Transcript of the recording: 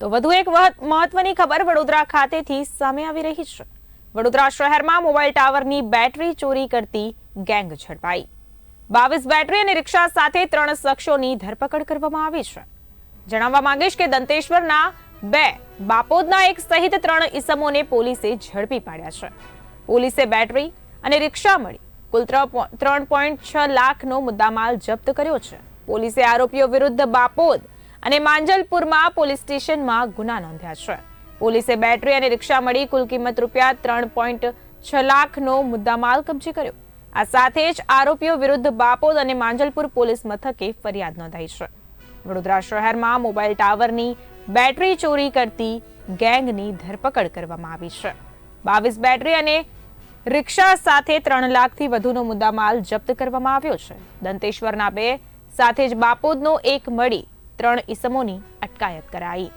તો વધુ એક મહત્વની ખબર વડોદરા ખાતેથી સામે આવી રહી છે. વડોદરા શહેરમાં મોબાઈલ ટાવરની બેટરી ચોરી કરતી ગેંગ ઝડપાઈ બાવીસ બેટરી અને રિક્ષા સાથે ત્રણ શખ્સોની ધરપકડ કરવામાં આવી છે. જણાવવા માંગીશ કે દંતેશ્વરના બે બાપોદના એક સહિત ત્રણ ઈસમોને પોલીસે ઝડપી પાડ્યા છે. પોલીસે બેટરી અને રિક્ષા મળી કુલ ત્રણ પોઈન્ટ છ લાખનો મુદ્દામાલ જપ્ત કર્યો છે. પોલીસે આરોપીઓ વિરુદ્ધ બાપોદ અને માંજલપુરમાં પોલીસ સ્ટેશનમાં ગુના નોંધ્યા છે. પોલીસે બેટરી અને રિક્ષા મળી કુલ કિંમત રૂપિયા ત્રણ પોઈન્ટ છ લાખનો મુદ્દામાલ કબજે કર્યો. આ સાથે જ આરોપીઓ વિરુદ્ધ બાપોદ અને માંજલપુર પોલીસ મથકે ફરિયાદ નોંધાઈ છે. વડોદરા શહેરમાં મોબાઈલ ટાવરની બેટરી ચોરી કરતી ગેંગની ધરપકડ કરવામાં આવી છે. બાવીસ બેટરી અને રિક્ષા સાથે ત્રણ લાખથી વધુનો મુદ્દામાલ જપ્ત કરવામાં આવ્યો છે. દંતેશ્વરના બે સાથે જ બાપોદનો એક મળી ત્રણ ઈસમોની અટકાયત કરાઈ.